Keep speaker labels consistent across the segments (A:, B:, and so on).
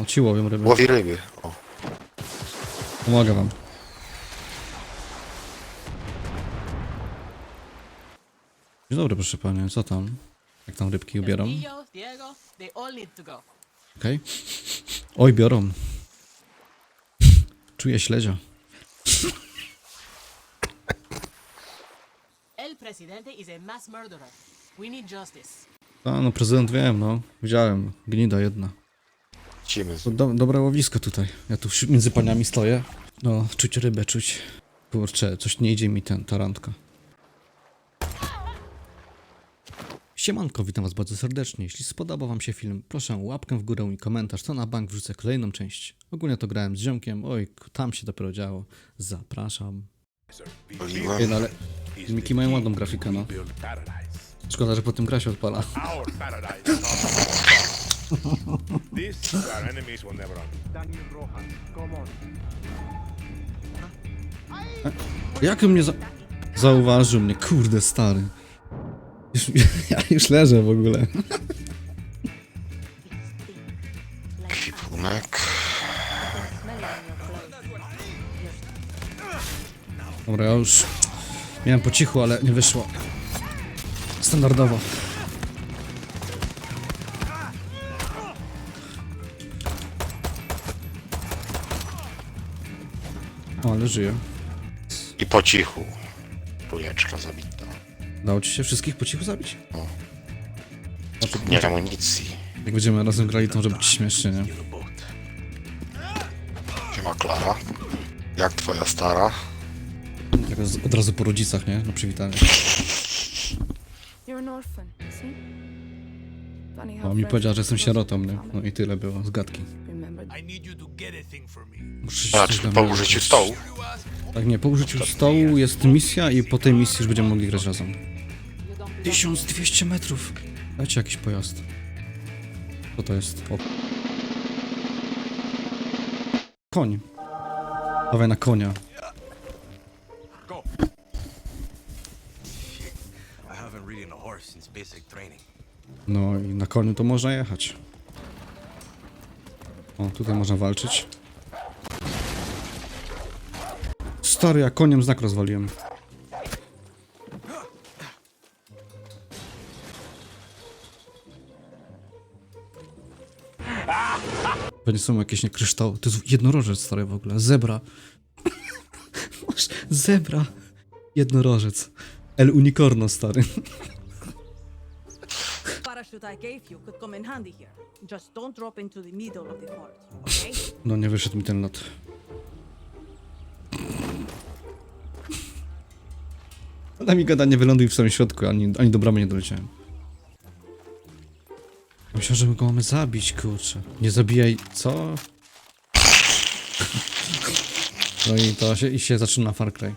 A: O, ci łowią ryby.
B: Łowi ryby. O.
A: Pomogę wam. Dzień dobry, proszę panie, co tam? Jak tam rybki
C: go.
A: Okej. Oj, biorą. Czuję śledzia.
C: El presidente is a mass murderer. We need justice.
A: A, no prezydent wiem, no. Widziałem. Gnida jedna.
B: Lecimy z...
A: To Do, dobre łowisko tutaj. Ja tu wśród- między paniami stoję. No, czuć rybę, czuć. Kurczę, coś nie idzie mi ten, ta randka. Siemanko, witam was bardzo serdecznie. Jeśli spodobał wam się film, proszę o łapkę w górę i komentarz, to na bank wrzucę kolejną część. Ogólnie to grałem z ziomkiem, oj, k- tam się dopiero działo. Zapraszam. Ej, no ale Miki mają ładną grafikę, no. Szkoda, że po tym gra się odpala.
D: Our paradise. This our enemies will never understand.
A: Jak on mnie za... zauważył mnie, kurde stary. Już, ja już leżę w ogóle.
B: Kwipunek.
A: Dobra, ja już miałem po cichu, ale nie wyszło. Standardowo. O, ale żyje.
B: I po cichu. Bujeczka zabita.
A: Dało ci się wszystkich po cichu zabić?
B: No.
A: Znaczy,
B: Nie amunicji.
A: Jak będziemy razem grali, to może być śmiesznie, nie?
B: Siema Klara. Jak twoja stara?
A: Tak od- od razu po rodzicach, nie? No przywitanie.
E: You're an orphan, see? Funny how
A: O, mi
E: friends
A: powiedziała, że jestem sierotą, nie? No i tyle było, z gadki.
D: I need you to get a thing for me.
A: Muszę się
B: A,
A: coś
B: po użyciu stołu?
A: Tak, nie, po użyciu stołu jest misja i po tej misji już będziemy mogli grać razem. 1200 metrów! Dajcie jakiś pojazd. Co to jest? O. Koń. Dawaj na konia.
F: I haven't ridden a horse since basic training.
A: No i na koniu to można jechać. O, tutaj można walczyć. Stary, ja koniem znak rozwaliłem. Pewnie są jakieś nie kryształy. To jest jednorożec stary w ogóle. Zebra. Zebra. Jednorożec. El unicorno stary.
G: Parachute I gave you could come in handy here. Just don't drop into the middle of the forest, okay?
A: No nie wyszedł mi ten lot. Ona mi gada, nie wyląduj w samym środku, ani, ani do bramy nie doleciałem. Myślałem, że my go mamy zabić, kurczę. Nie zabijaj, co? No i to się, i się zaczyna Far Cry.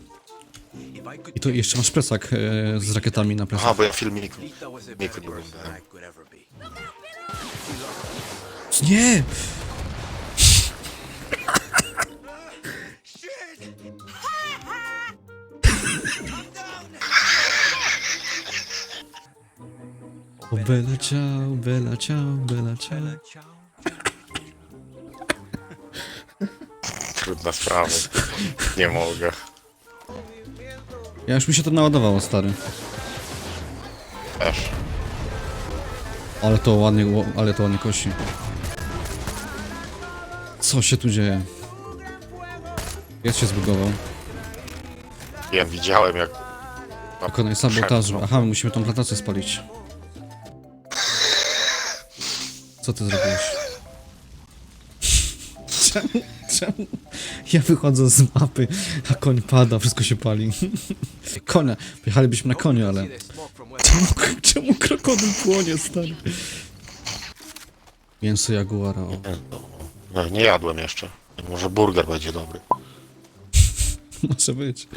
F: I
A: tu jeszcze masz plecak e, z rakietami na
B: Aha,
A: plecach.
B: bo ja filmik.
F: Lita was a
B: Nie oglądałem.
A: Nie! O, Bela ciao, Bela ciao, Bela ciao.
B: Trudne sprawy. Nie mogę.
A: Ja już mi się to naładowało, stary.
B: Też.
A: Ale to ładnie, ale to ładnie kosi. Co się tu dzieje? Jest się zbugował.
B: Ja widziałem jak...
A: Dokonaj sabotażu. Aha, my musimy tą plantację spalić. Co ty zrobiłeś? Czemu? Czemu? Ja wychodzę z mapy, a koń pada, wszystko się pali. Konia. Pojechalibyśmy na koniu, ale... Czemu, czemu krokodyl płonie, stary? Mięso jaguara, o.
B: No, nie jadłem jeszcze. Może burger będzie dobry.
A: Może być.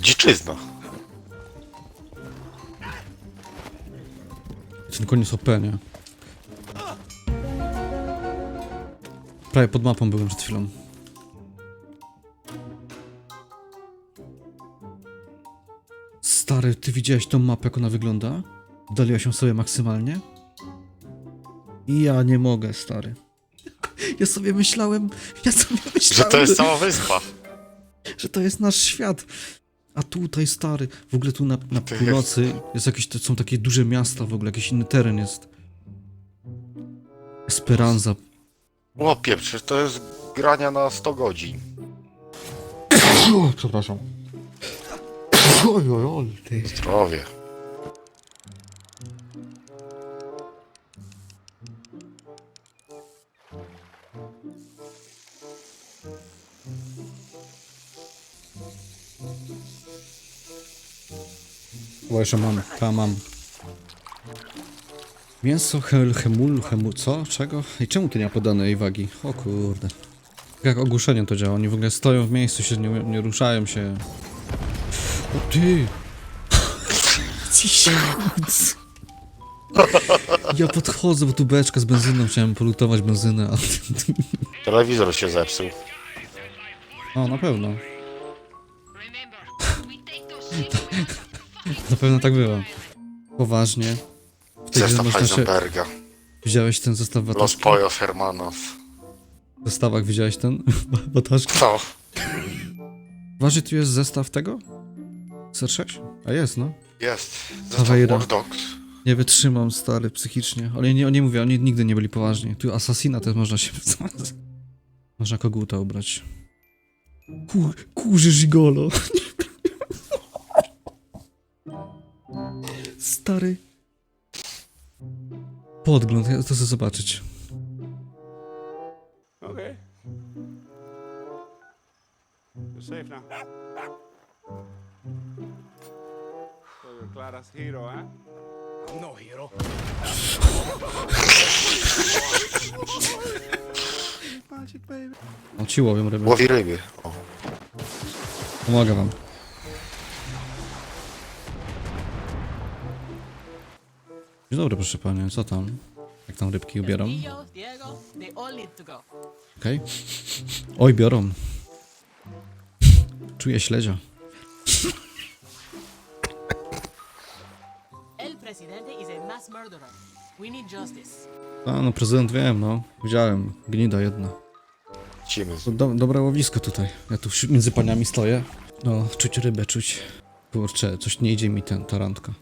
B: Dziczyzna.
A: Ten koń jest OP, nie? Prawie pod mapą byłem przed chwilą. Stary, ty widziałeś tą mapę, jak ona wygląda? Daliła się sobie maksymalnie? Ja nie mogę, stary. Ja sobie myślałem, ja sobie
B: Że
A: myślałem,
B: to jest cała wyspa.
A: że to jest nasz świat. A tutaj, stary, w ogóle tu na, na północy jest jakieś, to są takie duże miasta w ogóle, jakiś inny teren jest. Esperanza.
B: Łopie, przecież to jest grania na 100 godzin.
A: Przepraszam. Oj, oj, oj, ty.
B: Zdrowie.
A: O, jeszcze mam, tam mam. Mięso hel, hemul, hemu, co? Czego? I czemu to nie ma podanej wagi? O kurde. Jak ogłuszenie to działa, oni w ogóle stoją w miejscu, się nie, nie ruszają się. O ty! Ci chudz. Ja podchodzę, bo tu beczka z benzyną, chciałem polutować benzynę, a ty...
B: Telewizor się zepsuł.
A: O, na pewno. Na pewno tak było. Poważnie. W tej grze
B: Zestaw
A: można się...
B: Heisenberga.
A: Widziałeś ten zestaw
B: Los
A: wataszki?
B: Poyos Hermanos.
A: W zestawach widziałeś ten wataszki?
B: Co?
A: Uważaj, tu jest zestaw tego? SR6? A jest, no.
B: Jest. Watch Dogs.
A: Nie wytrzymam, stary, psychicznie. Ale nie, nie mówię, oni nigdy nie byli poważni. Tu Assassina też można się... można koguta ubrać. Ku, kurzy żigolo. Stary. Podgląd, ja to chcę zobaczyć.
D: Hero, eh?
F: I'm no hero.
A: O, ci łowią ryby.
B: Łowi ryby. O.
A: Pomogę wam. Dzień dobry, proszę panie, co tam? Jak tam rybki
C: go.
A: Okej. Oj, biorą. Czuję śledzia. A no prezydent wiem, no. Widziałem. Gnida jedna.
B: Lecimy.
A: To Do, dobre łowisko tutaj. Ja tu wśród- między paniami stoję. No, czuć rybę, czuć. Kurczę, coś nie idzie mi ten, ta randka.